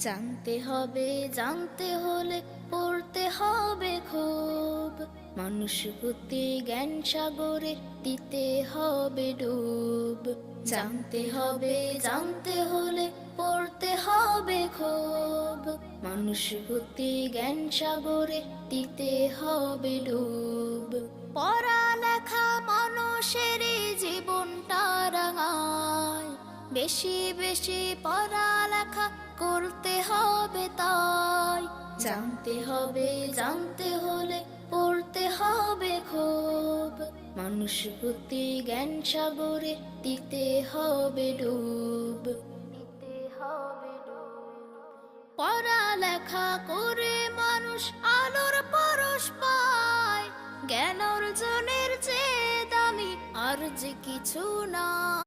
জানতে হবে, জানতে হলে পড়তে হবে খুব। মানুষ হতে জ্ঞান সাগরে দিতে হবে ডুব। জানতে হবে, জানতে হলে পড়তে হবে খুব। মানুষ হতে জ্ঞান সাগরে দিতে হবে ডুব। পড়ালেখা মানুষের জীবনটা রাঙায়। বেশি বেশি পড়ালেখা জানতে হবে, জানতে হলে পড়তে হবে খুব। মানুষ হতে জ্ঞান সাগরে দিতে হবে ডুব। পড়ালেখা করে মানুষ আলোর পরশ পায়। জ্ঞান অর্জনের চেয়ে দামি আর যে কিছু না।